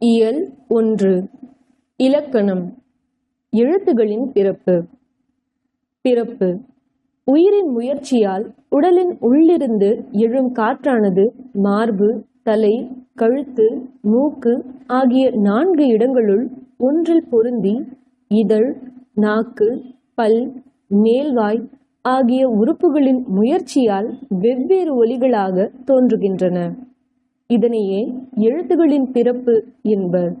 இயல் ஒன்று. இலக்கணம். எழுத்துகளின் பிறப்பு. பிறப்பு. உயிரின் முயற்சியால் உடலின் உள்ளிருந்து எழும் காற்றானது மார்பு தலை கழுத்து மூக்கு ஆகிய நான்கு இடங்களுள் ஒன்றில் பொருந்தி இதழ் நாக்கு பல் மேல்வாய் ஆகிய உறுப்புகளின் முயற்சியால் வெவ்வேறு ஒலிகளாக தோன்றுகின்றன. இதனையே எழுத்துகளின் பிறப்பு என்பர்.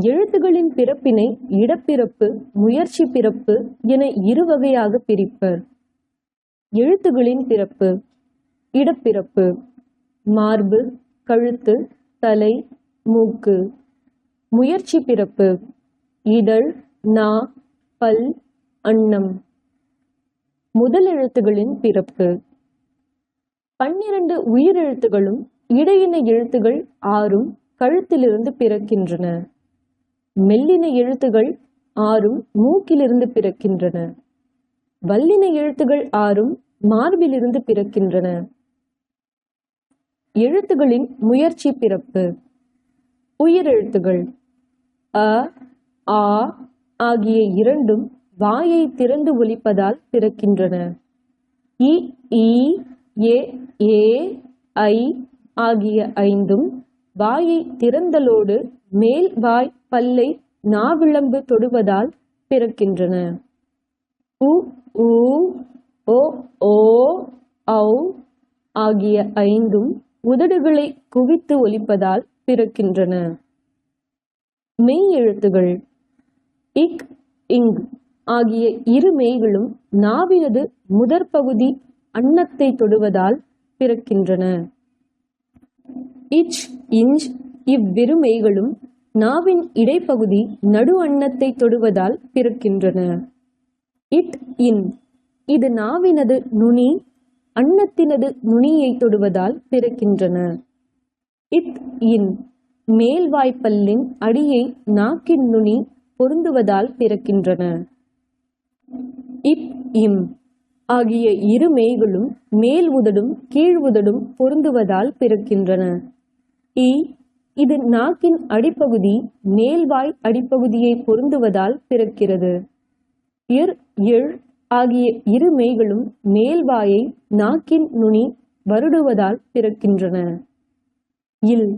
எழுத்துகளின் பிறப்பினை இடப்பிறப்பு முயற்சி பிறப்பு என இரு வகையாக பிரிப்பர். எழுத்துகளின் பிறப்பு இடப்பிறப்பு மார்பு கழுத்து தலை மூக்கு. முயற்சி பிறப்பு இதழ் நா பல் அன்னம். முதல் எழுத்துகளின் பிறப்பு. பன்னிரண்டு உயிரெழுத்துகளும் இடையின எழுத்துகள் ஆறும் கழுத்திலிருந்து பிறக்கின்றன. மெல்லின எழுத்துகள் ஆறும் மூக்கிலிருந்து பிறக்கின்றன. வல்லின எழுத்துகள் ஆறும் மார்பிலிருந்து பிறக்கின்றன. எழுத்துகளின் முயற்சி பிறப்பு. உயிரெழுத்துகள். அ ஆ ஆகிய இரண்டும் வாயை திறந்து ஒலிப்பதால் பிறக்கின்றன. இ ஏ ஏ ஐ ஆகிய ஐந்தும் வாயை திறந்தலோடு மேல் வாய் பல்லை நாவிளம்பு தொடுவதால் பிறக்கின்றன. உ ஊ ஓ ஓ ஔ ஆகிய ஐந்தும் உதடுகளை குவித்து ஒலிப்பதால் பிறக்கின்றன. மெய் எழுத்துகள். இக் இங் ஆகிய இரு மெய்களும் நாவினது முதற்பகுதி அன்னத்தை தொடுவதால் பிறக்கின்றன. இச் இஞ்ச் இவ்விரு மெய்களும் நாவின் இடைப்பகுதி நடு அன்னத்தை தொடுவதால் பிறக்கின்றன. இட் இன். இது நாவினது நுனி அன்னத்தினது நுனியை தொடுவதால் பிறக்கின்றன. இத் இன். மேல்வாய்ப்பல்லின் அடியை நாக்கின் நுனி பொருந்துவதால் பிறக்கின்றன. இப் இம். ஆகிய இரு மெய்களும் மேல் உதடும் கீழ் உதடும் பொருந்துவதால் பிறக்கின்றன. இ இது நாக்கின் அடிப்பகுதி மேல்வாய் அடிப்பகுதியை பொருந்துவதால் பிறக்கிறது. இர் இழ் ஆகிய இரு மெய்களும் மேல்வாயை நாக்கின் நுனி வருடுவதால் பிறக்கின்றன. இல்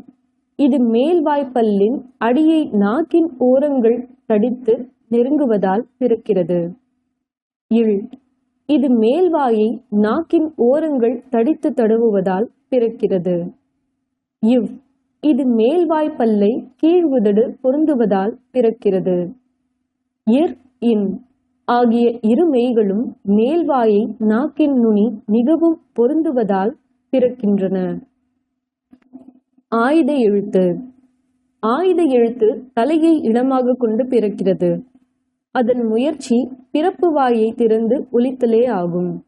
இது மேல்வாய்ப்பல்லின் அடியை நாக்கின் ஓரங்கள் தடித்து நெருங்குவதால் பிறக்கிறது. இல் இது மேல்வாயை நாக்கின் ஓரங்கள் தடித்து தடவுவதால் பிறக்கிறது. இவ் இது மேல்வாய்ப்பல்லை கீழ் உதடு பொருந்துவதால் பிறக்கிறது. இர் இன் ஆகிய இரு மெய்களும் மேல்வாயை நாக்கின் நுனி மிகவும் பொருந்துவதால் பிறக்கின்றன. ஆயுத எழுத்து. ஆயுத எழுத்து தலையை இடமாக கொண்டு பிறக்கிறது. அதன் முயற்சி பிறப்பு வாயை திறந்து ஒலித்தலே ஆகும்.